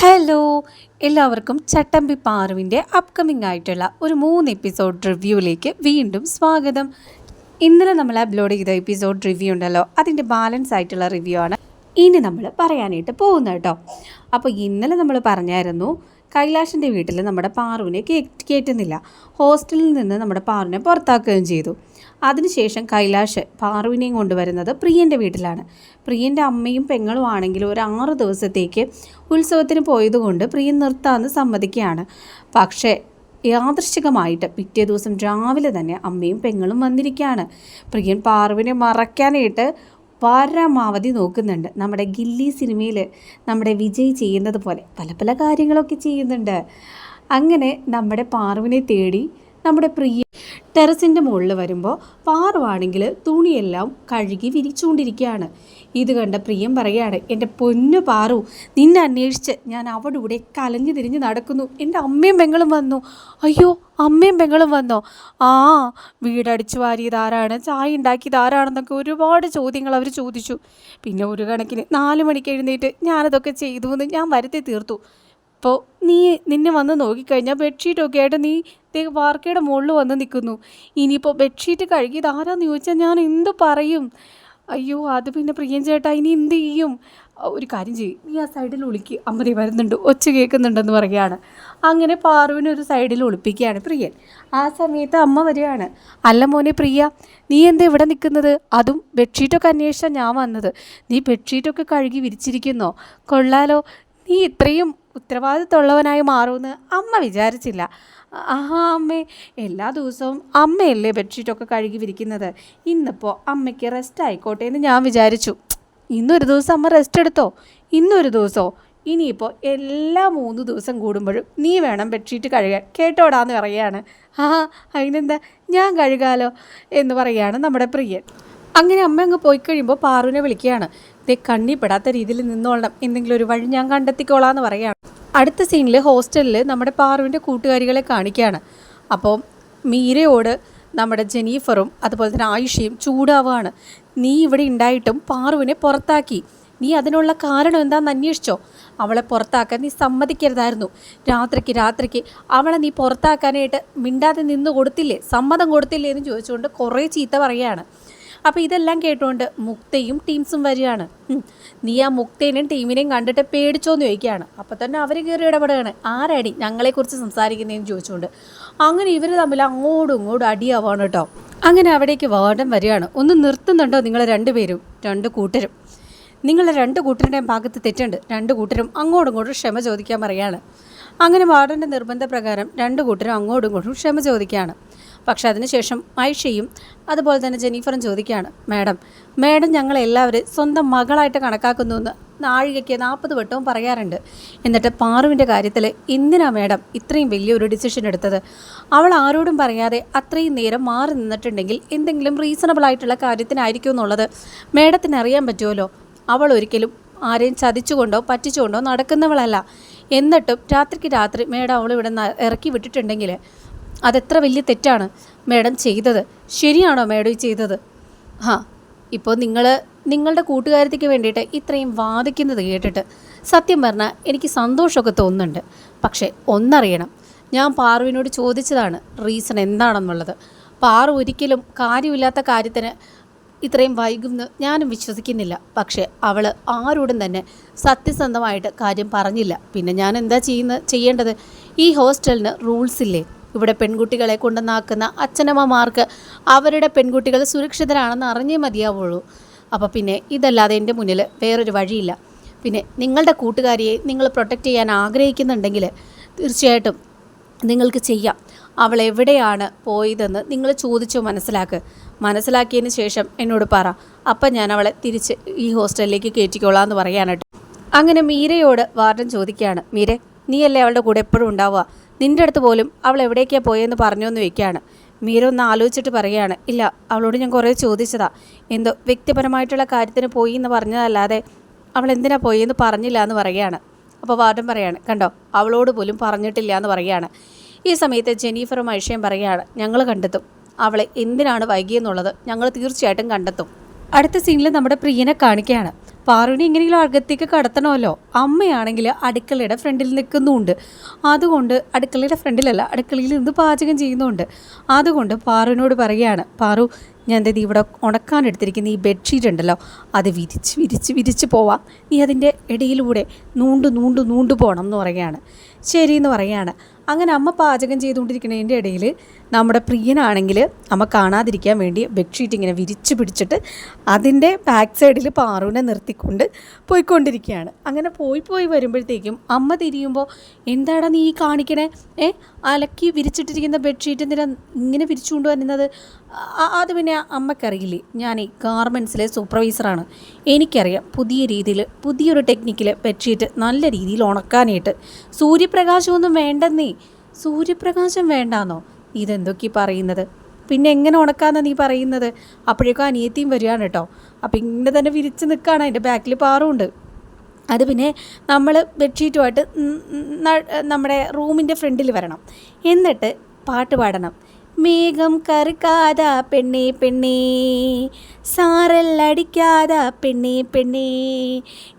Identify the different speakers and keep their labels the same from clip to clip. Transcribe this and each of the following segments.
Speaker 1: Hello എല്ലാവർക്കും ചട്ടമ്പി പാറുവിന്റെ upcoming ആയിട്ടുള്ള ഒരു മൂന്ന് എപ്പിസോഡ് റിവ്യൂവിലേക്ക് വീണ്ടും സ്വാഗതം. ഇന്നലെ നമ്മൾ അപ്ലോഡ് ചെയ്ത എപ്പിസോഡ് റിവ്യൂ ഉണ്ടല്ലോ അതിന്റെ ബാലൻസ് ആയിട്ടുള്ള റിവ്യൂ ആണ് ഇനി നമ്മൾ പറയാനായിട്ട് പോകുന്നത് കേട്ടോ. അപ്പോൾ ഇന്നലെ നമ്മൾ പറഞ്ഞായിരുന്നു കൈലാഷിന്റെ വീട്ടിൽ നമ്മുടെ പാറുവിനെ കയറ്റുന്നില്ല ഹോസ്റ്റലിൽ നിന്ന് നമ്മുടെ പാറുവിനെ പുറത്താക്കുകയും ചെയ്തു. അതിനുശേഷം കൈലാഷ് പാറുവിനെയും കൊണ്ടുവരുന്നത് പ്രിയന്റെ വീട്ടിലാണ്. പ്രിയന്റെ അമ്മയും പെങ്ങളും ആണെങ്കിൽ ഒരു ആറ് ദിവസത്തേക്ക് ഉത്സവത്തിന് പോയതുകൊണ്ട് പ്രിയൻ നിർത്താമെന്ന് സമ്മതിക്കുകയാണ്. പക്ഷേ യാദൃശികമായിട്ട് പിറ്റേ ദിവസം രാവിലെ തന്നെ അമ്മയും പെങ്ങളും വന്നിരിക്കുകയാണ്. പ്രിയൻ പാറുവിനെ മറയ്ക്കാനായിട്ട് പരമാവധി നോക്കുന്നുണ്ട്. നമ്മുടെ ഗില്ലി സിനിമയിൽ നമ്മുടെ വിജയ് ചെയ്യുന്നത് പോലെ പല പല കാര്യങ്ങളൊക്കെ ചെയ്യുന്നുണ്ട്. അങ്ങനെ നമ്മുടെ പാറുവിനെ തേടി നമ്മുടെ പ്രിയ ടെറസിന്റെ മുകളിൽ വരുമ്പോൾ പാറുവാണെങ്കിൽ തുണിയെല്ലാം കഴുകി വിരിച്ചുകൊണ്ടിരിക്കുകയാണ്. ഇത് കണ്ട പ്രിയം പറയാണ് എന്റെ പൊന്നു പാറു നിന്നെ അന്വേഷിച്ച് ഞാൻ അവിടെ ഇവിടെ കലഞ്ഞു തിരിഞ്ഞ് നടക്കുന്നു. എന്റെ അമ്മയും പെങ്ങളും വന്നു. അയ്യോ അമ്മയും പെങ്ങളും വന്നോ? ആ വീടടിച്ചു വാരിയത് ആരാണ്? ചായ ഉണ്ടാക്കിയത് ആരാണെന്നൊക്കെ ഒരുപാട് ചോദ്യങ്ങൾ അവർ ചോദിച്ചു. പിന്നെ ഒരു കണക്കിന് നാല് മണിക്ക് എഴുന്നേറ്റ് ഞാനതൊക്കെ ചെയ്തു എന്ന് ഞാൻ വരുത്തി തീർത്തു. അപ്പോൾ നീ നിന്നെ വന്ന് നോക്കിക്കഴിഞ്ഞാൽ ബെഡ്ഷീറ്റൊക്കെ ആയിട്ട് നീ വാർക്കയുടെ മുകളിൽ വന്ന് നിൽക്കുന്നു. ഇനിയിപ്പോൾ ബെഡ്ഷീറ്റ് കഴുകിയത് ആരാന്ന് ചോദിച്ചാൽ ഞാൻ എന്ത് പറയും? അയ്യോ അത് പിന്നെ പ്രിയൻ ചേട്ടാ ഇനി എന്ത് ചെയ്യും? ഒരു കാര്യം ചെയ്യും. നീ ആ സൈഡിൽ ഒളിക്ക്. അമ്മതി വരുന്നുണ്ട്. ഒച്ച കേൾക്കുന്നുണ്ടെന്ന് പറയുകയാണ്. അങ്ങനെ പാറുവിനെ ഒരു സൈഡിൽ ഒളിപ്പിക്കുകയാണ് പ്രിയൻ. ആ സമയത്ത് അമ്മ വരികയാണ്. അല്ല മോനെ പ്രിയ നീ എന്താ ഇവിടെ നിൽക്കുന്നത്? അതും ബെഡ്ഷീറ്റൊക്കെ അന്വേഷിച്ചാണ് ഞാൻ വന്നത്. നീ ബെഡ്ഷീറ്റൊക്കെ കഴുകി വിരിച്ചിരിക്കുന്നോ? കൊള്ളാലോ. നീ ഇത്രയും ഉത്തരവാദിത്തമുള്ളവനായി മാറുമെന്ന് അമ്മ വിചാരിച്ചില്ല. ആഹാ അമ്മേ എല്ലാ ദിവസവും അമ്മയല്ലേ ബെഡ്ഷീറ്റൊക്കെ കഴുകി വിരിക്കുന്നത്. ഇന്നിപ്പോൾ അമ്മയ്ക്ക് റെസ്റ്റ് ആയിക്കോട്ടെ എന്ന് ഞാൻ വിചാരിച്ചു. ഇന്നൊരു ദിവസം അമ്മ റെസ്റ്റ് എടുത്തോ? ഇന്നൊരു ദിവസമോ ഇനിയിപ്പോൾ എല്ലാ മൂന്ന് ദിവസം കൂടുമ്പോഴും നീ വേണം ബെഡ്ഷീറ്റ് കഴുകാൻ. കേട്ടോടാന്ന് പറയുകയാണ്. ആ അതിനെന്താ? ഞാൻ കഴുകാലോ? എന്ന് പറയുകയാണ് നമ്മുടെ പ്രിയൻ. അങ്ങനെ അമ്മ അങ്ങ് പോയി കഴിയുമ്പോൾ പാറുവിനെ വിളിക്കുകയാണ്. ദേ കണ്ണിപ്പെടാത്ത രീതിയിൽ നിന്നോളണം. എന്തെങ്കിലും ഒരു വഴി ഞാൻ കണ്ടെത്തിക്കോളാന്ന് പറയുകയാണ് അടുത്ത സീനിൽ ഹോസ്റ്റലിൽ നമ്മുടെ പാറുവിന്റെ കൂട്ടുകാരികളെ കാണിക്കുകയാണ്. അപ്പോൾ മീരയോട് നമ്മുടെ ജെനീഫറും അതുപോലെ തന്നെ ആയിഷയും ചൂടാവുകയാണ് നീ ഇവിടെ ഉണ്ടായിട്ടും പാറുവിനെ പുറത്താക്കി. നീ അതിനുള്ള കാരണം എന്താണെന്ന് അന്വേഷിച്ചോ? അവളെ പുറത്താക്കാൻ നീ സമ്മതിക്കരുതായിരുന്നു. രാത്രിക്ക് രാത്രിക്ക് അവളെ നീ പുറത്താക്കാനായിട്ട് മിണ്ടാതെ നിന്ന് കൊടുത്തില്ലേ? സമ്മതം കൊടുത്തില്ലേ? എന്ന് ചോദിച്ചുകൊണ്ട് കുറേ ചീത്ത പറയുകയാണ്. അപ്പോൾ ഇതെല്ലാം കേട്ടുകൊണ്ട് മുക്തയും ടീംസും വരികയാണ്. നീ ആ മുക്തേനെയും ടീമിനെയും കണ്ടിട്ട് പേടിച്ചോന്ന് ചോദിക്കുകയാണ്. അപ്പോൾ തന്നെ അവർ കയറി ഇടപെടുകയാണ്. ആരടി ഞങ്ങളെക്കുറിച്ച് സംസാരിക്കുന്നതെന്ന് ചോദിച്ചുകൊണ്ട് അങ്ങനെ ഇവർ തമ്മിൽ അങ്ങോട്ടും ഇങ്ങോട്ടും അടിയാവാണ് കേട്ടോ അങ്ങനെ അവിടേക്ക് വാർഡൻ വരികയാണ്. ഒന്ന് നിർത്തുന്നുണ്ടോ നിങ്ങൾ രണ്ടുപേരും? രണ്ട് കൂട്ടരും. നിങ്ങളെ രണ്ട് കൂട്ടരുടെയും ഭാഗത്ത് തെറ്റുണ്ട്. രണ്ട് കൂട്ടരും അങ്ങോട്ടും ഇങ്ങോട്ടും ക്ഷമ ചോദിക്കാൻ പറയാണ്. അങ്ങനെ വാർഡന്റെ നിർബന്ധപ്രകാരം രണ്ട് കൂട്ടരും അങ്ങോട്ടും ഇങ്ങോട്ടും ക്ഷമ ചോദിക്കുകയാണ്. പക്ഷെ അതിനുശേഷം ഐഷയും അതുപോലെ തന്നെ ജെനീഫറും ചോദിക്കുകയാണ് മാഡം മാഡം ഞങ്ങളെല്ലാവരും സ്വന്തം മകളായിട്ട് കണക്കാക്കുന്നു എന്ന് നാഴികയ്ക്ക് നാൽപ്പത് വട്ടവും പറയാറുണ്ട്. എന്നിട്ട് പാറുവിന്റെ കാര്യത്തിൽ എന്തിനാ മാഡം ഇത്രയും വലിയൊരു ഡിസിഷൻ എടുത്തത്? അവൾ ആരോടും പറയാതെ അത്രയും നേരം മാറി നിന്നിട്ടുണ്ടെങ്കിൽ എന്തെങ്കിലും റീസണബിൾ ആയിട്ടുള്ള കാര്യത്തിനായിരിക്കും എന്നുള്ളത് മാഡത്തിന് അറിയാൻ പറ്റുമല്ലോ. അവൾ ഒരിക്കലും ആരെയും ചതിച്ചുകൊണ്ടോ പറ്റിച്ചുകൊണ്ടോ നടക്കുന്നവളല്ല. എന്നിട്ടും രാത്രിക്ക് രാത്രി മേഡം അവൾ ഇവിടെ ഇറക്കി വിട്ടിട്ടുണ്ടെങ്കിൽ അതെത്ര വലിയ തെറ്റാണ് മേഡം ചെയ്തത്? ശരിയാണോ മേഡം ചെയ്തത്? ഹാ ഇപ്പോൾ നിങ്ങൾ നിങ്ങളുടെ കൂട്ടുകാരത്തിക്ക് വേണ്ടിയിട്ട് ഇത്രയും വാദിക്കുന്നത് കേട്ടിട്ട് സത്യം പറഞ്ഞാൽ എനിക്ക് സന്തോഷമൊക്കെ തോന്നുന്നുണ്ട്. പക്ഷേ ഒന്നറിയണം ഞാൻ പാറുവിനോട് ചോദിച്ചതാണ് റീസൺ എന്താണെന്നുള്ളത്. പാറു ഒരിക്കലും കാര്യമില്ലാത്ത കാര്യത്തിന് ഇത്രയും വൈകുമെന്ന് ഞാനും വിശ്വസിക്കുന്നില്ല. പക്ഷേ അവൾ ആരോടും തന്നെ സത്യസന്ധമായിട്ട് കാര്യം പറഞ്ഞില്ല. പിന്നെ ഞാൻ എന്താ ചെയ്യുന്ന ചെയ്യേണ്ടത്? ഈ ഹോസ്റ്റലിന് റൂൾസ് ഇല്ലേ ഇവിടെ പെൺകുട്ടികളെ കൊണ്ടുവന്നാക്കുന്ന അച്ഛനമ്മമാർക്ക് അവരുടെ പെൺകുട്ടികൾ സുരക്ഷിതരാണെന്ന് അറിഞ്ഞേ മതിയാവുള്ളൂ. അപ്പോൾ പിന്നെ ഇതല്ലാതെ എന്റെ മുന്നിൽ വേറൊരു വഴിയില്ല. പിന്നെ നിങ്ങളുടെ കൂട്ടുകാരിയെ നിങ്ങൾ പ്രൊട്ടക്റ്റ് ചെയ്യാൻ ആഗ്രഹിക്കുന്നുണ്ടെങ്കിൽ തീർച്ചയായിട്ടും നിങ്ങൾക്ക് ചെയ്യാം. അവൾ എവിടെയാണ് പോയതെന്ന് നിങ്ങൾ ചോദിച്ചു മനസ്സിലാക്ക്. മനസ്സിലാക്കിയതിന് ശേഷം എന്നോട് പറ. അപ്പം ഞാൻ അവളെ തിരിച്ച് ഈ ഹോസ്റ്റലിലേക്ക് കയറ്റിക്കോളാം എന്ന് പറയാനായിട്ട്. അങ്ങനെ മീരയോട് വാർഡൻ ചോദിക്കുകയാണ്. മീരെ നീയല്ലേ അവളുടെ കൂടെ എപ്പോഴും ഉണ്ടാവുക? നിന്റെ അടുത്ത് പോലും അവൾ എവിടേക്കാണ് പോയെന്ന് പറഞ്ഞു എന്ന് വയ്ക്കുകയാണ് മീര ഒന്ന് ആലോചിച്ചിട്ട് പറയുകയാണ് ഇല്ല അവളോട് ഞാൻ കുറേ ചോദിച്ചതാ. എന്തോ വ്യക്തിപരമായിട്ടുള്ള കാര്യത്തിന് പോയി എന്ന് പറഞ്ഞതല്ലാതെ അവൾ എന്തിനാ പോയി എന്ന് പറഞ്ഞില്ല എന്ന് പറയുകയാണ്. അപ്പോൾ വാർഡൻ പറയാണ് കണ്ടോ അവളോട് പോലും പറഞ്ഞിട്ടില്ല എന്ന് പറയുകയാണ്. ഈ സമയത്ത് ജെനീഫറും ഐഷയും പറയുകയാണ് ഞങ്ങൾ കണ്ടെത്തും. അവളെ എന്തിനാണ് വൈകിയെന്നുള്ളത് ഞങ്ങൾ തീർച്ചയായിട്ടും കണ്ടെത്തും. അടുത്ത സീനിൽ നമ്മുടെ പ്രിയനെ കാണിക്കുകയാണ്. പാറുവിനെ എങ്ങനെയെങ്കിലും അകത്തേക്ക് കടത്തണമല്ലോ? അമ്മയാണെങ്കിൽ അടുക്കളയുടെ ഫ്രണ്ടിൽ നിൽക്കുന്നുമുണ്ട് അതുകൊണ്ട് അടുക്കളയുടെ ഫ്രണ്ടിലല്ല അടുക്കളയിൽ നിന്ന് പാചകം ചെയ്യുന്നുണ്ട്. അതുകൊണ്ട് പാറുവിനോട് പറയുകയാണ് പാറു ഞാൻ ദേ ഇവിടെ ഉണക്കാൻ എടുത്തിരിക്കുന്ന ഈ ബെഡ്ഷീറ്റ് ഉണ്ടല്ലോ അത് വിരിച്ച് വിരിച്ച് വിരിച്ച് പോവാം. നീ അതിന്റെ ഇടയിലൂടെ നൂണ്ട് നൂണ്ട് നൂണ്ട് പോകണം എന്ന് പറയുകയാണ്. ശരി എന്ന് പറയുകയാണ്. അങ്ങനെ അമ്മ പാചകം ചെയ്തുകൊണ്ടിരിക്കുന്നതിന്റെ ഇടയിൽ നമ്മുടെ പ്രിയനാണെങ്കിൽ അമ്മ കാണാതിരിക്കാൻ വേണ്ടി ബെഡ്ഷീറ്റ് ഇങ്ങനെ വിരിച്ച് പിടിച്ചിട്ട് അതിന്റെ ബാക്ക് സൈഡിൽ പാറുവിനെ നിർത്തിക്കൊണ്ട് പോയിക്കൊണ്ടിരിക്കുകയാണ്. അങ്ങനെ പോയി പോയി വരുമ്പോഴത്തേക്കും അമ്മ തിരിയുമ്പോൾ എന്താടാ നീ കാണിക്കണേ? ഏ അലക്കി വിരിച്ചിട്ടിരിക്കുന്ന ബെഡ്ഷീറ്റ് എന്തിനാ ഇങ്ങനെ വിരിച്ചു വരുന്നത്? ആ- അത് പിന്നെ അമ്മക്കറിയില്ലേ. ഞാൻ ഈ ഗാർമെൻസിലെ സൂപ്പർവൈസറാണ്. എനിക്കറിയാം പുതിയ രീതിയിൽ പുതിയൊരു ടെക്നിക്കിൽ ബെഡ്ഷീറ്റ് നല്ല രീതിയിൽ ഉണക്കാനായിട്ട്. സൂര്യപ്രകാശമൊന്നും വേണ്ടെന്നേ. സൂര്യപ്രകാശം വേണ്ടാന്നോ? ഇതെന്തൊക്കെ പറയുന്നത്? പിന്നെ എങ്ങനെ ഉണക്കാന്നാ നീ പറയുന്നത്? അപ്പോഴേക്കും അനിയത്തിയും വരികയാണ് കേട്ടോ. അപ്പം ഇങ്ങനെ തന്നെ വിരിച്ച് നിൽക്കുകയാണ്. അതിന്റെ ബാക്കിൽ പാറുണ്ട് അത് പിന്നെ നമ്മൾ ബെഡ്ഷീറ്റുമായിട്ട് നമ്മുടെ റൂമിന്റെ ഫ്രണ്ടിൽ വരണം. എന്നിട്ട് പാട്ട് പാടണം. മേഘം കറുക്കാത പെണ്ണേ പെണ്ണേ. സാറല്ലടിക്കാത പെണ്ണേ പെണ്ണേ.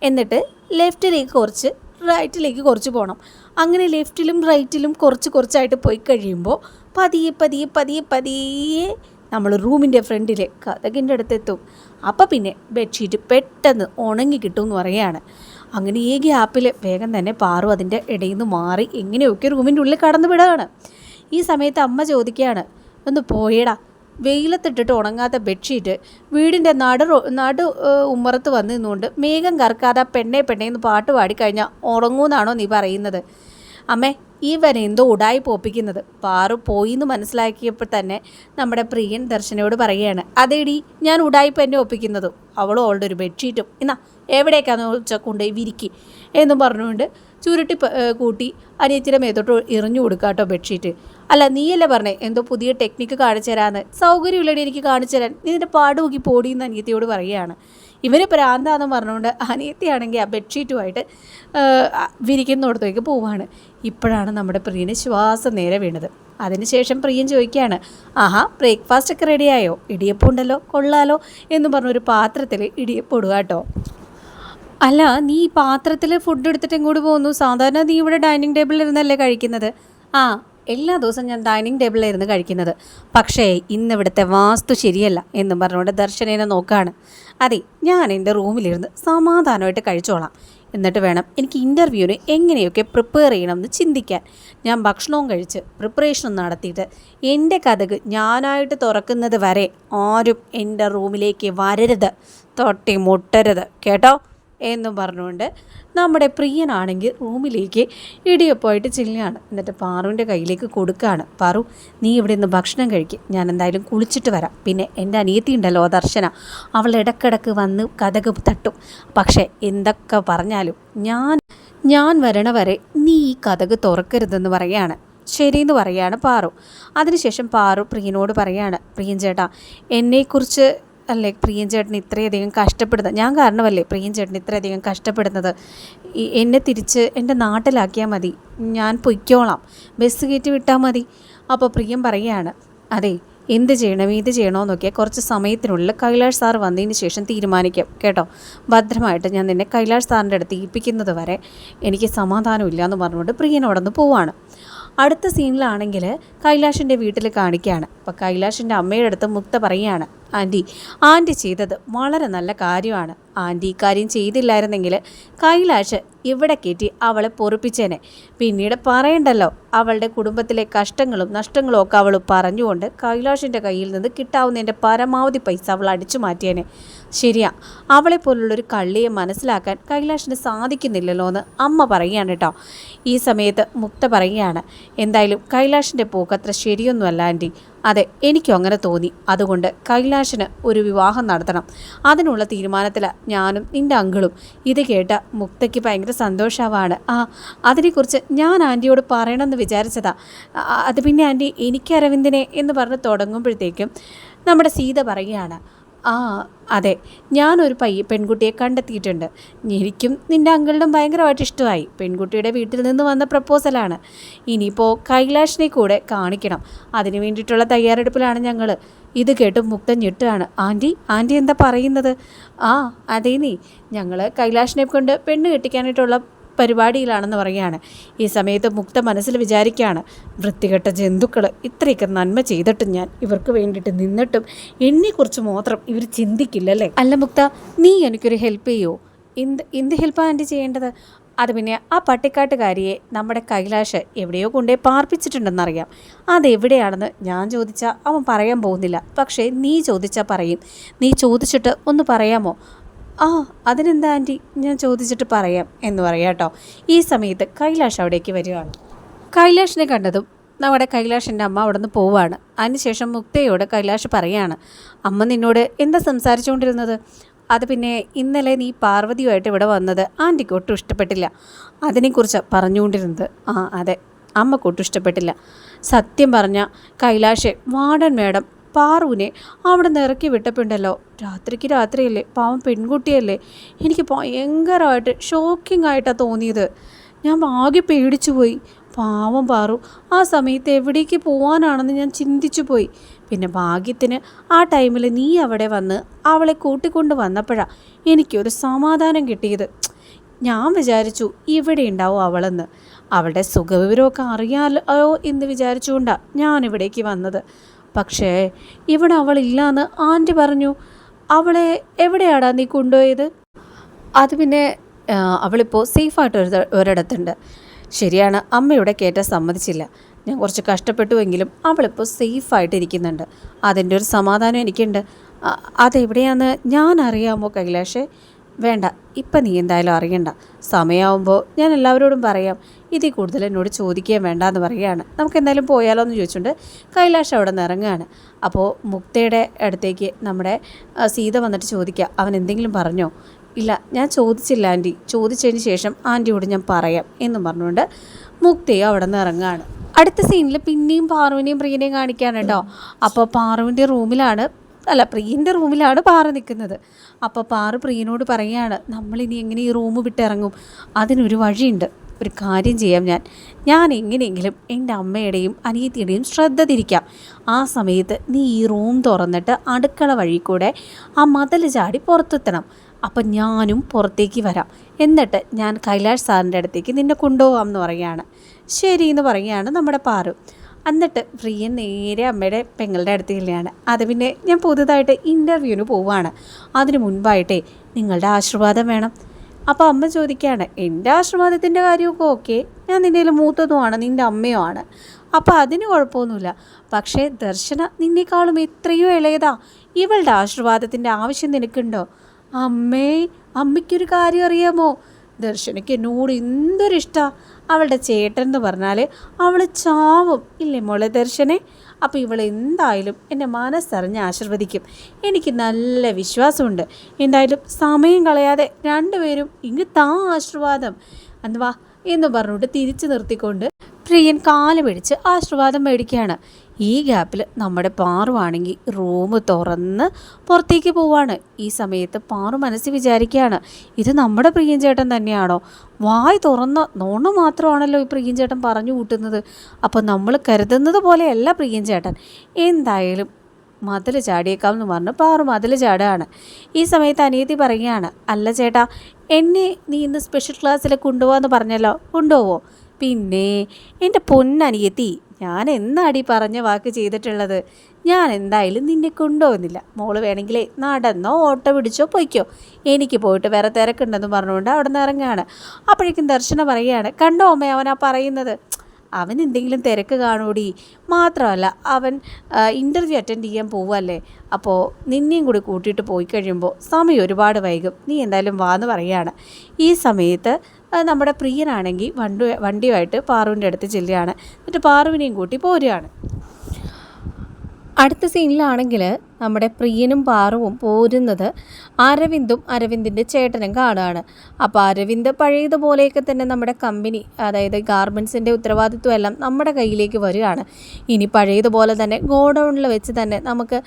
Speaker 1: എന്നിട്ട് ലെഫ്റ്റിലേക്ക് കുറച്ച് റൈറ്റിലേക്ക് കുറച്ച് പോകണം അങ്ങനെ ലെഫ്റ്റിലും റൈറ്റിലും കുറച്ച് കുറച്ചായിട്ട് പോയി കഴിയുമ്പോൾ പതിയെ പതിയെ പതിയെ പതിയെ നമ്മൾ റൂമിന്റെ ഫ്രണ്ടിൽ കഥകിന്റെ അടുത്തെത്തും അപ്പോൾ പിന്നെ ബെഡ്ഷീറ്റ് പെട്ടെന്ന് ഉണങ്ങി കിട്ടും എന്ന് പറയുകയാണ്. അങ്ങനെ ഈ ഗ്യാപ്പിൽ വേഗം തന്നെ പാറു അതിന്റെ ഇടയിൽ നിന്ന് മാറി എങ്ങനെയൊക്കെ റൂമിന്റെ ഉള്ളിൽ കടന്നു വിടുകയാണ് ഈ സമയത്ത് അമ്മ ചോദിക്കുകയാണ് ഒന്ന് പോയേടാ. വെയിലത്തിട്ടിട്ട് ഉണങ്ങാത്ത ബെഡ്ഷീറ്റ് വീടിന്റെ നടു നടു ഉമ്മറത്ത് വന്ന് നിന്നുകൊണ്ട് മേഘം കറക്കാതെ പെണ്ണെ പെണ്ണെ എന്ന് പാട്ട് പാടിക്കഴിഞ്ഞാൽ ഉറങ്ങൂന്നാണോ നീ പറയുന്നത്? അമ്മേ ഇവൻ എന്തോ ഉടായി പോപ്പിക്കുന്നത്. പാറു പോയി എന്ന് മനസ്സിലാക്കിയപ്പോൾ തന്നെ നമ്മുടെ പ്രിയൻ ദർശനയോട് പറയുകയാണ് അതേടി ഞാൻ ഉടായിപ്പ് എന്നെ ഒപ്പിക്കുന്നതും. അവളും അവളുടെ ഒരു ബെഡ്ഷീറ്റും. എന്നാ എവിടേക്കാന്ന് വെച്ചാൽ കൊണ്ടുപോയി വിരിക്കി. എന്നും പറഞ്ഞുകൊണ്ട് ചുരുട്ടി കൂട്ടി അനിയത്തിന്റെ മേത്തോട്ട് എറിഞ്ഞു കൊടുക്കുക കേട്ടോ ബെഡ്ഷീറ്റ്. അല്ല നീയല്ലേ പറഞ്ഞേ എന്തോ പുതിയ ടെക്നിക്ക് കാണിച്ചു തരാമെന്ന് സൗകര്യമില്ലടി എനിക്ക് കാണിച്ചു തരാൻ. നീ നിന്റെ പാടുപോക്കി പോടിയെന്ന് അനിയത്തിയോട് പറയുകയാണ്. ഇവർ പ്രാന്താന്ന് പറഞ്ഞുകൊണ്ട് അനിയത്തിയാണെങ്കിൽ ആ ബെഡ്ഷീറ്റുമായിട്ട് വിരിക്കുന്നിടത്തേക്ക് പോവാണ്. ഇപ്പോഴാണ് നമ്മുടെ പ്രിയന് ശ്വാസം നേരെ വീണത്. അതിനുശേഷം പ്രിയൻ ചോദിക്കുകയാണ് ആഹാ ബ്രേക്ക്ഫാസ്റ്റ് ഒക്കെ റെഡിയായോ ഇടിയപ്പം ഉണ്ടല്ലോ കൊള്ളാലോ എന്ന് പറഞ്ഞൊരു പാത്രത്തിൽ ഇടിയപ്പം ഇടുക കേട്ടോ. അല്ല നീ ഈ പാത്രത്തിൽ ഫുഡ് എടുത്തിട്ട് ഇങ്ങോട്ട് പോകുന്നു? സാധാരണ നീ ഇവിടെ ഡൈനിങ് ടേബിളിൽ ഇരുന്നല്ലേ കഴിക്കുന്നത്? ആ എല്ലാ ദിവസവും ഞാൻ ഡൈനിങ് ടേബിളിലായിരുന്നു കഴിക്കുന്നത്. പക്ഷേ ഇന്ന് ഇവിടുത്തെ വാസ്തു ശരിയല്ല എന്നും പറഞ്ഞുകൊണ്ട് ദർശനേനെ നോക്കുകയാണ് അതെ ഞാൻ എന്റെ റൂമിലിരുന്ന് സമാധാനമായിട്ട് കഴിച്ചോളാം. എന്നിട്ട് വേണം എനിക്ക് ഇന്റർവ്യൂവിന് എങ്ങനെയൊക്കെ പ്രിപ്പയർ ചെയ്യണമെന്ന് ചിന്തിക്കാൻ. ഞാൻ ഭക്ഷണവും കഴിച്ച് പ്രിപ്പറേഷനും നടത്തിയിട്ട് എന്റെ കഥക് ഞാനായിട്ട് തുറക്കുന്നത് വരെ ആരും എന്റെ റൂമിലേക്ക് വരരുത്. തൊട്ടി മുട്ടരുത് കേട്ടോ? എന്നും പറഞ്ഞുകൊണ്ട് നമ്മുടെ പ്രിയനാണെങ്കിൽ റൂമിലേക്ക് ഇടിയപ്പമായിട്ട് ചെല്ലുകയാണ്. എന്നിട്ട് പാറുവിന്റെ കയ്യിലേക്ക് കൊടുക്കുകയാണ്. പാറു നീ ഇവിടെ നിന്ന് ഭക്ഷണം കഴിക്കും. ഞാൻ എന്തായാലും കുളിച്ചിട്ട് വരാം. പിന്നെ എന്റെ അനിയത്തി ഉണ്ടല്ലോ ദർശന. അവൾ ഇടക്കിടക്ക് വന്ന് കഥക് തട്ടും. പക്ഷേ എന്തൊക്കെ പറഞ്ഞാലും ഞാൻ ഞാൻ വരണ വരെ നീ ഈ കഥക് തുറക്കരുതെന്ന് പറയാണ് ശരിയെന്ന് പറയാണ് പാറു. അതിനുശേഷം പാറു പ്രിയനോട് പറയാണ് പ്രിയൻ ചേട്ടാ എന്നെക്കുറിച്ച് അല്ലേ പ്രിയൻ ചേട്ടൻ ഇത്രയധികം കഷ്ടപ്പെടുന്നത് ഞാൻ കാരണമല്ലേ പ്രിയൻ ചേട്ടൻ ഇത്രയധികം കഷ്ടപ്പെടുന്നത്? എന്നെ തിരിച്ച് എന്റെ നാട്ടിലാക്കിയാൽ മതി. ഞാൻ പൊയ്ക്കോളാം. ബസ് കയറ്റി വിട്ടാൽ മതി. അപ്പോൾ പ്രിയം പറയുകയാണ് അതെ എന്ത് ചെയ്യണം ഇത് ചെയ്യണമെന്നൊക്കെ കുറച്ച് സമയത്തിനുള്ളിൽ കൈലാഷ് സാർ വന്നതിന് ശേഷം തീരുമാനിക്കാം കേട്ടോ? ഭദ്രമായിട്ട് ഞാൻ നിന്നെ കൈലാഷ് സാറിന്റെ അടുത്ത് ഏൽപ്പിക്കുന്നത് വരെ എനിക്ക് സമാധാനമില്ല എന്ന് പറഞ്ഞുകൊണ്ട് പ്രിയനോടൊന്ന് പോവാണ്. അടുത്ത സീനിലാണെങ്കിൽ കൈലാഷിന്റെ വീട്ടിൽ കാണിക്കുകയാണ് അപ്പോൾ കൈലാഷിന്റെ അമ്മയുടെ അടുത്ത് മുക്ത പറയുകയാണ് ആന്റി ആന്റി ചെയ്തത് വളരെ നല്ല കാര്യമാണ്. ആന്റി ഇക്കാര്യം ചെയ്തില്ലായിരുന്നെങ്കിൽ കൈലാഷ് ഇവിടെ കയറ്റി അവളെ പൊറിപ്പിച്ചേനെ. പിന്നീട് പറയണ്ടല്ലോ അവളുടെ കുടുംബത്തിലെ കഷ്ടങ്ങളും നഷ്ടങ്ങളും ഒക്കെ അവൾ പറഞ്ഞുകൊണ്ട് കൈലാഷിന്റെ കയ്യിൽ നിന്ന് കിട്ടാവുന്നതിന്റെ പരമാവധി പൈസ അവൾ അടിച്ചു മാറ്റിയേനെ. ശരിയാ അവളെ പോലുള്ളൊരു കള്ളിയെ മനസ്സിലാക്കാൻ കൈലാഷിന് സാധിക്കുന്നില്ലല്ലോ എന്ന് അമ്മ പറയുകയാണ് കേട്ടോ. ഈ സമയത്ത് മുക്ത പറയുകയാണ് എന്തായാലും കൈലാഷിന്റെ പോക്ക് അത്ര ശരിയൊന്നുമല്ല ആന്റി അതെ എനിക്കും അങ്ങനെ തോന്നി. അതുകൊണ്ട് കൈലാഷിന് ഒരു വിവാഹം നടത്തണം. അതിനുള്ള തീരുമാനത്തിലാണ് ഞാനും നിന്റെ അങ്കിളും. ഇത് കേട്ട മുക്തയ്ക്ക് ഭയങ്കര സന്തോഷമാവാണ് ആ അതിനെക്കുറിച്ച് ഞാൻ ആന്റിയോട് പറയണമെന്ന് വിചാരിച്ചതാ. അത് പിന്നെ ആന്റി എനിക്ക് അരവിന്ദിനെ എന്ന് പറഞ്ഞ് തുടങ്ങുമ്പോഴത്തേക്കും നമ്മുടെ സീത പറയുകയാണ്. ആ അതെ. ഞാനൊരു പയ്യ പെൺകുട്ടിയെ കണ്ടെത്തിയിട്ടുണ്ട്. എനിക്കും നിന്റെ അങ്കിളിനും ഭയങ്കരമായിട്ട് ഇഷ്ടമായി. പെൺകുട്ടിയുടെ വീട്ടിൽ നിന്ന് വന്ന പ്രപ്പോസലാണ്. ഇനിയിപ്പോൾ കൈലാഷിനെ കൂടെ കാണിക്കണം. അതിന് വേണ്ടിയിട്ടുള്ള തയ്യാറെടുപ്പിലാണ് ഞങ്ങൾ ഇത് കേട്ട് മുക്തം ഞെട്ടുകയാണ്. ആന്റി ആന്റി എന്താ പറയുന്നത്? ആ അതേ നീ. ഞങ്ങൾ കൈലാഷിനെ കൊണ്ട് പെണ്ണ് കെട്ടിക്കാനായിട്ടുള്ള പരിപാടിയിലാണെന്ന് പറയുകയാണ്. ഈ സമയത്ത് മുക്ത മനസ്സിൽ വിചാരിക്കുകയാണ് വൃത്തികെട്ട ജന്തുക്കൾ ഇത്രയൊക്കെ നന്മ ചെയ്തിട്ടും ഞാൻ ഇവർക്ക് വേണ്ടിയിട്ട് നിന്നിട്ടും എന്നെക്കുറിച്ച് മാത്രം ഇവർ ചിന്തിക്കില്ലല്ലേ? അല്ല മുക്ത നീ എനിക്കൊരു ഹെൽപ്പ് ചെയ്യോ? എന്ത് എന്ത് ഹെൽപ്പാണ് ആന്റി ചെയ്യേണ്ടത്? അത് പിന്നെ ആ പട്ടിക്കാട്ടുകാരിയെ നമ്മുടെ കൈലാഷ് എവിടെയോ കൊണ്ടേ പാർപ്പിച്ചിട്ടുണ്ടെന്നറിയാം അതെവിടെയാണെന്ന് ഞാൻ ചോദിച്ചാൽ അവൻ പറയാൻ പോകുന്നില്ല. പക്ഷേ നീ ചോദിച്ചാൽ പറയും. നീ ചോദിച്ചിട്ട് ഒന്ന് പറയാമോ? ആ അതിനെന്താ ആന്റി? ഞാൻ ചോദിച്ചിട്ട് പറയാം എന്ന് പറയാം കേട്ടോ. ഈ സമയത്ത് കൈലാഷ് അവിടേക്ക് വരികയാണ് കൈലാഷിനെ കണ്ടതും നമ്മുടെ കൈലാഷിന്റെ അമ്മ അവിടെ നിന്ന് പോവാണ്. അതിനുശേഷം മുക്തയോട് കൈലാഷ് പറയാണ് അമ്മ നിന്നോട് എന്താ സംസാരിച്ചുകൊണ്ടിരുന്നത്? അത് പിന്നെ ഇന്നലെ നീ പാർവതിയുമായിട്ട് ഇവിടെ വന്നത് ആന്റിക്ക് ഒട്ടും ഇഷ്ടപ്പെട്ടില്ല. അതിനെക്കുറിച്ച് പറഞ്ഞുകൊണ്ടിരുന്നത്? ആ അതെ. അമ്മക്കൊട്ടും ഇഷ്ടപ്പെട്ടില്ല. സത്യം പറഞ്ഞ കൈലാഷ് വാർഡൻ മേഡം പാറുവിനെ അവിടെ നിന്ന് ഇറക്കി വിട്ടപ്പോണ്ടല്ലോ. രാത്രിക്ക് രാത്രിയല്ലേ പാവം പെൺകുട്ടിയല്ലേ. എനിക്ക് ഭയങ്കരമായിട്ട് ഷോക്കിംഗ് ആയിട്ടാണ് തോന്നിയത്. ഞാൻ ആകെ പേടിച്ചു പോയി പാവം പാറു ആ സമയത്ത് എവിടേക്ക് പോവാനാണെന്ന് ഞാൻ ചിന്തിച്ചു പോയി പിന്നെ ഭാഗ്യത്തിന് ആ ടൈമിൽ നീ അവിടെ വന്ന് അവളെ കൂട്ടിക്കൊണ്ട് വന്നപ്പോഴാണ് എനിക്കൊരു സമാധാനം കിട്ടിയത്. ഞാൻ വിചാരിച്ചു ഇവിടെ ഉണ്ടാവും അവളെന്ന്. അവളുടെ സുഖവിവരമൊക്കെ അറിയാലോ എന്ന് വിചാരിച്ചുകൊണ്ടാണ് ഞാൻ ഇവിടേക്ക് വന്നത്. പക്ഷേ ഇവിടെ അവളില്ലാന്ന് ആന്റി പറഞ്ഞു. അവളെ എവിടെയാടാ നീ കൊണ്ടുപോയത്? അത് പിന്നെ അവളിപ്പോൾ സേഫായിട്ട് ഒരു ഒരിടത്തുണ്ട്. ശരിയാണ് അമ്മയുടെ കയറ്റാൻ സമ്മതിച്ചില്ല. ഞാൻ കുറച്ച് കഷ്ടപ്പെട്ടുവെങ്കിലും അവളിപ്പോൾ സേഫായിട്ട് ഇരിക്കുന്നുണ്ട്. അതിന്റെ ഒരു സമാധാനം എനിക്കുണ്ട്. അതെവിടെയാണെന്ന് ഞാൻ അറിയാമോ കൈലാഷേ? വേണ്ട ഇപ്പം നീ എന്തായാലും അറിയണ്ട. സമയമാകുമ്പോൾ ഞാൻ എല്ലാവരോടും പറയാം ഇതിൽ കൂടുതൽ എന്നോട് ചോദിക്കാൻ വേണ്ട എന്ന് പറയുകയാണ്. നമുക്ക് എന്തായാലും പോയാലോ എന്ന് ചോദിച്ചുകൊണ്ട് കൈലാഷ് അവിടെ നിന്ന് ഇറങ്ങുകയാണ്. അപ്പോൾ മുക്തയുടെ അടുത്തേക്ക് നമ്മുടെ സീത വന്നിട്ട് ചോദിക്കുക അവൻ എന്തെങ്കിലും പറഞ്ഞോ? ഇല്ല ഞാൻ ചോദിച്ചില്ല ആന്റി. ചോദിച്ചതിന് ശേഷം ആന്റിയോട് ഞാൻ പറയാം എന്നും പറഞ്ഞുകൊണ്ട് മുക്തയും അവിടെ നിന്ന് ഇറങ്ങുകയാണ്. അടുത്ത സീനിൽ പിന്നെയും പാറുവിനെയും പ്രിയനെയും കാണിക്കുകയാണ് കേട്ടോ. അപ്പോൾ പാറുവിന്റെ റൂമിലാണ് അല്ല പ്രിയന്റെ റൂമിലാണ് പാറ നിൽക്കുന്നത് അപ്പോൾ പാറ പ്രിയനോട് പറയുകയാണ് നമ്മളിനി എങ്ങനെ ഈ റൂം വിട്ടിറങ്ങും? അതിനൊരു വഴിയുണ്ട്. ഒരു കാര്യം ചെയ്യാം ഞാൻ. ഞാൻ എങ്ങനെയെങ്കിലും എന്റെ അമ്മയുടെയും അനിയത്തിയുടെയും ശ്രദ്ധ തിരിക്കാം. ആ സമയത്ത് നീ ഈ റൂം തുറന്നിട്ട് അടുക്കള വഴി കൂടെ ആ മതൽ ചാടി പുറത്തെത്തണം. അപ്പം ഞാനും പുറത്തേക്ക് വരാം. എന്നിട്ട് ഞാൻ കൈലാഷ് സാറിന്റെ അടുത്തേക്ക് നിന്നെ കൊണ്ടുപോകാം എന്ന് പറയുകയാണ് ശരി എന്ന് പറയുകയാണ് നമ്മുടെ പാറു. എന്നിട്ട് പ്രിയൻ നേരെ അമ്മയുടെ പെങ്ങളുടെ അടുത്ത് ചെല്ലുകയാണ്. അത് പിന്നെ ഞാൻ പുതുതായിട്ട് ഇന്റർവ്യൂവിന് പോവുകയാണ്. അതിന് മുൻപായിട്ടേ നിങ്ങളുടെ ആശീർവാദം വേണം. അപ്പോൾ അമ്മ ചോദിക്കുകയാണ് എന്റെ ആശീർവാദത്തിന്റെ കാര്യമൊക്കെ ഓക്കെ? ഞാൻ നിന്റെ മൂത്തതുമാണ് നിന്റെ അമ്മയോ ആണ്. അപ്പോൾ അതിന് കുഴപ്പമൊന്നുമില്ല. പക്ഷേ ദർശന നിന്നേക്കാളും എത്രയോ ഇളയതാ. ഇവളുടെ ആശീർവാദത്തിന്റെ ആവശ്യം നിനക്കുണ്ടോ? അമ്മേ അമ്മയ്ക്കൊരു കാര്യം അറിയാമോ? ദർശനയ്ക്ക് എന്നോട് എന്തൊരു ഇഷ്ടമാണ് അവളുടെ ചേട്ടൻ എന്ന് പറഞ്ഞാൽ അവൾ ചാവും. ഇല്ലേ മോളെ ദർശനെ? അപ്പോൾ ഇവൾ എന്തായാലും എന്നെ മനസ്സറിഞ്ഞ് ആശീർവദിക്കും. എനിക്ക് നല്ല വിശ്വാസമുണ്ട്. എന്തായാലും സമയം കളയാതെ രണ്ടുപേരും ഇങ്ങ് താ ആശീർവാദം. എന്തുവാ എന്ന് പറഞ്ഞുകൊണ്ട് തിരിച്ചു നിർത്തിക്കൊണ്ട് പ്രിയൻ കാൽ പിടിച്ച് ആശീർവാദം മേടിക്കുകയാണ്. ഈ ഗ്യാപ്പിൽ നമ്മുടെ പാറുവാണെങ്കിൽ റൂം തുറന്ന് പുറത്തേക്ക് പോവാണ്. ഈ സമയത്ത് പാറു മനസ്സിൽ വിചാരിക്കുകയാണ് ഇത് നമ്മുടെ പ്രിയൻ ചേട്ടൻ തന്നെയാണോ? വായ് തുറന്ന നോണ മാത്രമാണല്ലോ ഈ പ്രിയൻ ചേട്ടൻ പറഞ്ഞു കൂട്ടുന്നത്. അപ്പോൾ നമ്മൾ കരുതുന്നത് പോലെയല്ല പ്രിയൻ ചേട്ടൻ എന്തായാലും മതിൽ ചാടിയേക്കാം എന്ന് പറഞ്ഞു പാറു മതിൽ ചാടുകയാണ്. ഈ സമയത്ത് അനിയത്തി പറയുകയാണ് അല്ല ചേട്ടാ എന്നെ നീ ഇന്ന് സ്പെഷ്യൽ ക്ലാസ്സിൽ കൊണ്ടുപോകാമെന്ന് പറഞ്ഞല്ലോ കൊണ്ടുപോവോ? പിന്നെ എന്റെ പൊന്നനിയത്തി ഞാൻ എന്നാടി പറഞ്ഞ വാക്ക് ചെയ്തിട്ടുള്ളത്? ഞാൻ എന്തായാലും നിന്നെ കൊണ്ടുപോകുന്നില്ല. മോൾ വേണമെങ്കിലേ നടന്നോ ഓട്ടോ പിടിച്ചോ പൊയ്ക്കോ. എനിക്ക് പോയിട്ട് വേറെ തിരക്കുണ്ടെന്ന് പറഞ്ഞുകൊണ്ട് അവിടെ നിന്ന് ഇറങ്ങുകയാണ്. അപ്പോഴേക്കും ദർശന പറയുകയാണ് കണ്ടോ അമ്മ അവനാ പറയുന്നത്? അവൻ എന്തെങ്കിലും തിരക്ക് കാണൂടി. മാത്രമല്ല അവൻ ഇന്റർവ്യൂ അറ്റൻഡ് ചെയ്യാൻ പോവല്ലേ അപ്പോൾ നിന്നെയും കൂടി കൂട്ടിയിട്ട് പോയി കഴിയുമ്പോൾ സമയം ഒരുപാട് വൈകും. നീ എന്തായാലും വാന്ന് പറയുകയാണ്. ഈ സമയത്ത് നമ്മുടെ പ്രിയനാണെങ്കിൽ വണ്ടി വണ്ടിയുമായിട്ട് പാറുവിന്റെ അടുത്ത് ചെല്ലുകയാണ്. എന്നിട്ട് പാറുവിനെയും കൂട്ടി പോരുകയാണ്. അടുത്ത സീനിലാണെങ്കിൽ നമ്മുടെ പ്രിയനും പാറുവും പോരുന്നത് അരവിന്ദും അരവിന്ദിന്റെ ചേട്ടനും കാണുകയാണ് അപ്പോൾ അരവിന്ദ് പഴയതുപോലെയൊക്കെ തന്നെ നമ്മുടെ കമ്പനി അതായത് ഗാർമെൻസിന്റെ ഉത്തരവാദിത്വം എല്ലാം നമ്മുടെ കയ്യിലേക്ക് വരികയാണ്. ഇനി പഴയതുപോലെ തന്നെ ഗോഡൗണിൽ വെച്ച് തന്നെ നമുക്ക്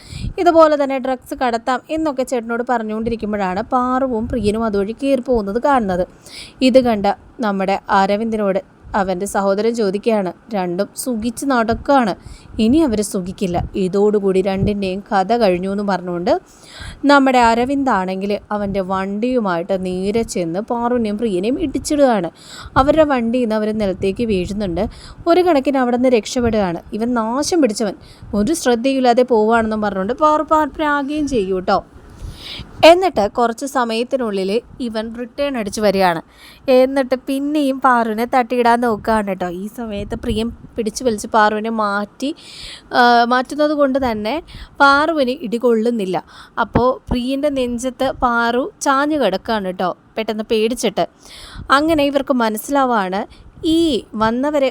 Speaker 1: ഇതുപോലെ തന്നെ ഡ്രഗ്സ് കടത്താം എന്നൊക്കെ ചേട്ടനോട് പറഞ്ഞുകൊണ്ടിരിക്കുമ്പോഴാണ് പാറുവും പ്രിയനും അതുവഴി കയറി പോകുന്നത് കാണുന്നത്. ഇത് കണ്ട നമ്മുടെ അരവിന്ദിനോട് അവന്റെ സഹോദരൻ ചോദിക്കുകയാണ്. രണ്ടും സുഖിച്ച് നടക്കുകയാണ്. ഇനി അവർ സുഖിക്കില്ല. ഇതോടുകൂടി രണ്ടിന്റെയും കഥ കഴിഞ്ഞു എന്ന് പറഞ്ഞുകൊണ്ട് നമ്മുടെ അരവിന്ദാണെങ്കിൽ അവന്റെ വണ്ടിയുമായിട്ട് നേരെ ചെന്ന് പാറുവിനെയും പ്രിയനെയും ഇടിച്ചിടുകയാണ്. അവരുടെ വണ്ടി ഇന്ന് അവർ നിലത്തേക്ക് വീഴുന്നുണ്ട്. ഒരു കണക്കിന് അവിടെ നിന്ന് രക്ഷപ്പെടുകയാണ്. ഇവൻ നാശം പിടിച്ചവൻ. ഒരു ശ്രദ്ധയില്ലാതെ പോവുകയാണെന്നും പറഞ്ഞുകൊണ്ട് പാറു പ്രാഗുകയും ചെയ്യൂ കേട്ടോ എന്നിട്ട് കുറച്ച് സമയത്തിനുള്ളിൽ ഇവൻ റിട്ടേൺ അടിച്ച് വരികയാണ്. എന്നിട്ട് പിന്നെയും പാറുവിനെ തട്ടിയിടാൻ നോക്കുകയാണ് കേട്ടോ. ഈ സമയത്ത് പ്രിയം പിടിച്ചു വലിച്ച് പാറുവിനെ മാറ്റി മാറ്റുന്നത് കൊണ്ട് തന്നെ പാറുവിന് ഇടികൊള്ളുന്നില്ല അപ്പോൾ പ്രിയന്റെ നെഞ്ചത്ത് പാറു ചാഞ്ഞു കിടക്കുകയാണ് കേട്ടോ പെട്ടെന്ന് പേടിച്ചിട്ട്. അങ്ങനെ ഇവർക്ക് മനസ്സിലാവാണ് ഈ വന്നവരെ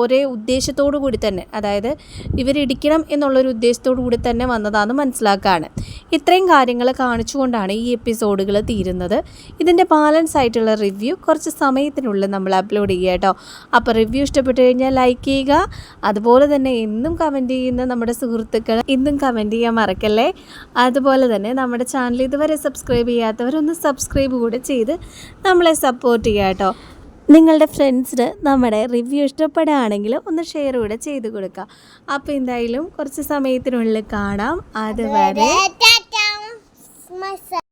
Speaker 1: ഒരേ ഉദ്ദേശത്തോടു കൂടി തന്നെ അതായത് ഇവരിടിക്കണം എന്നുള്ളൊരു ഉദ്ദേശത്തോടു കൂടി തന്നെ വന്നതാണെന്ന് മനസ്സിലാക്കുകയാണ് ഇത്രയും കാര്യങ്ങൾ കാണിച്ചുകൊണ്ടാണ് ഈ എപ്പിസോഡുകൾ തീരുന്നത്. ഇതിന്റെ ബാലൻസ് ആയിട്ടുള്ള റിവ്യൂ കുറച്ച് സമയത്തിനുള്ളിൽ നമ്മൾ അപ്ലോഡ് ചെയ്യുക കേട്ടോ. അപ്പോൾ റിവ്യൂ ഇഷ്ടപ്പെട്ടു കഴിഞ്ഞാൽ ലൈക്ക് ചെയ്യുക. അതുപോലെ തന്നെ എന്നും കമന്റ് ചെയ്യുന്ന നമ്മുടെ സുഹൃത്തുക്കൾ ഇന്നും കമന്റ് ചെയ്യാൻ മറക്കല്ലേ? അതുപോലെ തന്നെ നമ്മുടെ ചാനൽ ഇതുവരെ സബ്സ്ക്രൈബ് ചെയ്യാത്തവരൊന്ന് സബ്സ്ക്രൈബ് കൂടെ ചെയ്ത് നമ്മളെ സപ്പോർട്ട് ചെയ്യുക കേട്ടോ. നിങ്ങളുടെ ഫ്രണ്ട്സിന് നമ്മുടെ റിവ്യൂ ഇഷ്ടപ്പെടുകയാണെങ്കിൽ ഒന്ന് ഷെയർ കൂടെ ചെയ്ത് കൊടുക്കുക അപ്പോൾ എന്തായാലും കുറച്ച് സമയത്തിനുള്ളിൽ കാണാം അതുവരെ.